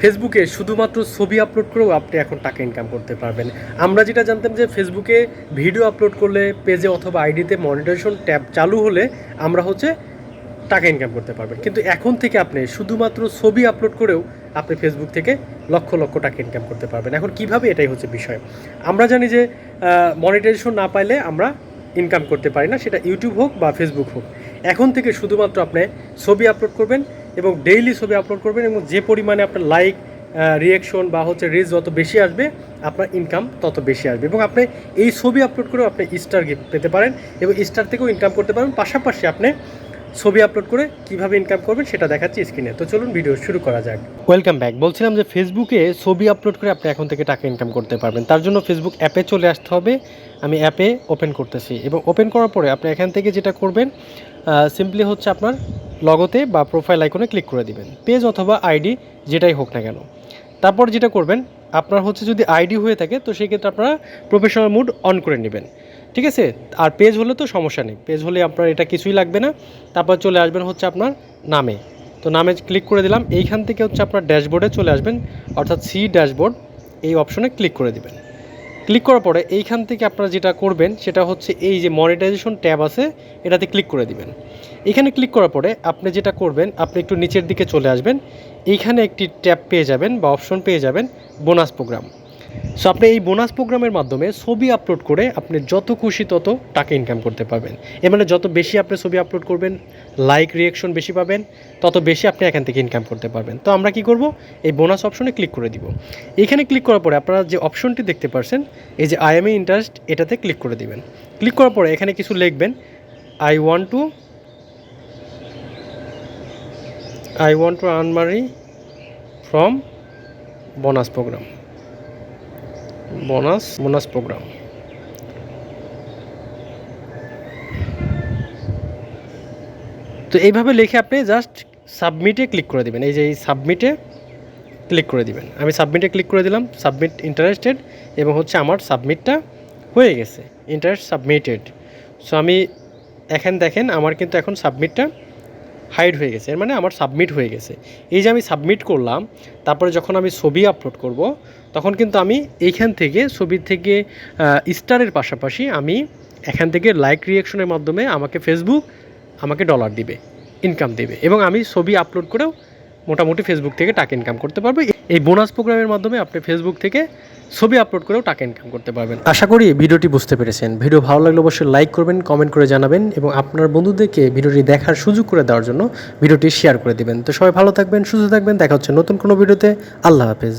ফেসবুকে শুধুমাত্র ছবি আপলোড করেও আপনি এখন টাকা ইনকাম করতে পারবেন। আমরা যেটা জানতাম যে ফেসবুকে ভিডিও আপলোড করলে পেজে অথবা আইডিতে মনিটাইজেশন ট্যাব চালু হলে আমরা হচ্ছে টাকা ইনকাম করতে পারবেন। কিন্তু এখন থেকে আপনি শুধুমাত্র ছবি আপলোড করেও আপনি ফেসবুক থেকে লক্ষ লক্ষ টাকা ইনকাম করতে পারবেন। এখন কীভাবে এটাই হচ্ছে বিষয়? আমরা জানি যে মনিটাইজেশন না পাইলে আমরা ইনকাম করতে পারি না। সেটা ইউটিউব হোক বা ফেসবুক হোক। এখন থেকে শুধুমাত্র আপনি ছবি আপলোড করবেন এবং ডেইলি ছবি আপলোড করবেন এবং যে পরিমাণে আপনার লাইক রিয়াকশন বা হচ্ছে রিচ যত বেশি আসবে, আপনার ইনকাম তত বেশি আসবে। এবং আপনি এই ছবি আপলোড করেও আপনি স্টার গিফট পেতে পারেন এবং স্টার থেকেও ইনকাম করতে পারেন পাশাপাশি আপনি ছবি আপলোড করে কীভাবে ইনকাম করবেন সেটা দেখাচ্ছি স্ক্রিনে তো চলুন ভিডিও শুরু করা যাক। ওয়েলকাম ব্যাক বলছিলাম যে ফেসবুকে ছবি আপলোড করে আপনি এখন থেকে টাকা ইনকাম করতে পারবেন। তার জন্য ফেসবুক অ্যাপে চলে আসতে হবে। আমি অ্যাপে ওপেন করতেছি এবং ওপেন করার পরে আপনি এখান থেকে যেটা করবেন সিম্পলি হচ্ছে আপনার লগতে বা প্রোফাইল আইকনে ক্লিক করে দিবেন। পেজ অথবা আইডি যেটাই হোক না কেন। তারপর যেটা করবেন, আপনার হচ্ছে যদি আইডি হয়ে থাকে, তো সেক্ষেত্রে আপনারা প্রফেশনাল মুড অন করে নেবেন। ঠিক আছে? আর পেজ হলে তো সমস্যা নেই। পেজ হলে আপনার এটা কিছুই লাগবে না। তারপর চলে আসবেন হচ্ছে আপনার নামে। তো নামে ক্লিক করে দিলাম। এইখান থেকে হচ্ছে আপনার ড্যাশবোর্ডে চলে আসবেন। অর্থাৎ সি ড্যাশবোর্ড এই অপশনে ক্লিক করে দিবেন। ক্লিক করার পরে এইখান থেকে আপনারা যেটা করবেন, সেটা হচ্ছে এই যে মনিটাইজেশন ট্যাব আছে, এটাতে ক্লিক করে দিবেন। এখানে ক্লিক করার পরে আপনি যেটা করবেন, আপনি একটু নিচের দিকে চলে আসবেন। এইখানে একটি ট্যাব পেয়ে যাবেন বা অপশন পেয়ে যাবেন বোনাস প্রোগ্রাম সো আপনি এই বোনাস প্রোগ্রামের মাধ্যমে ছবি আপলোড করে আপনি যত খুশি তত টাকা ইনকাম করতে পারবেন। এর মানে যত বেশি আপনি ছবি আপলোড করবেন লাইক রিয়াকশন বেশি পাবেন, তত বেশি আপনি এখান থেকে ইনকাম করতে পারবেন। তো আমরা কি করব? এই বোনাস অপশনে ক্লিক করে দিব। এখানে ক্লিক করার পরে আপনারা যে অপশনটি দেখতে পারছেন, এই যে আই এম ইন্টারেস্ট এটাতে ক্লিক করে দিবেন। ক্লিক করার পরে এখানে কিছু লিখবেন I want to I want to earn money from bonus program bonus bonus program তো এইভাবে লিখে আপনি জাস্ট সাবমিটে ক্লিক করে দিবেন। এই যে এই সাবমিটে ক্লিক করে দিবেন। আমি সাবমিটে ক্লিক করে দিলাম সাবমিট ইন্টারেস্টেড এবং হচ্ছে আমার সাবমিটটা হয়ে গেছে। ইন্টারেস্ট সাবমিটেড সো আমি এখন দেখেন, আমার কিন্তু এখন সাবমিটটা হাইড হয়ে গেছে, এর মানে আমার সাবমিট হয়ে গেছে। এই যে আমি সাবমিট করলাম, তারপরে যখন আমি ছবি আপলোড করব, তখন কিন্তু আমি এইখান থেকে, ছবির থেকে স্টারের পাশাপাশি আমি এখান থেকে লাইক রিয়াকশনের মাধ্যমে আমাকে ফেসবুক আমাকে ডলার দিবে ইনকাম দেবে। এবং আমি ছবি আপলোড করেও মোটামুটি ফেসবুক থেকে টাকা ইনকাম করতে পারব। এই বোনাস প্রোগ্রামের মাধ্যমে আপনি ফেসবুক থেকে ছবি আপলোড করেও টাকা ইনকাম করতে পারবেন। আশা করি ভিডিওটি বুঝতে পেরেছেন। ভিডিও ভালো লাগলে অবশ্যই লাইক করবেন কমেন্ট করে জানাবেন এবং আপনার বন্ধুদেরকে ভিডিওটি দেখার সুযোগ করে দেওয়ার জন্য ভিডিওটি শেয়ার করে দেবেন। তো সবাই ভালো থাকবেন, সুস্থ থাকবেন। দেখা হচ্ছে নতুন কোনো ভিডিওতে। আল্লাহ হাফেজ।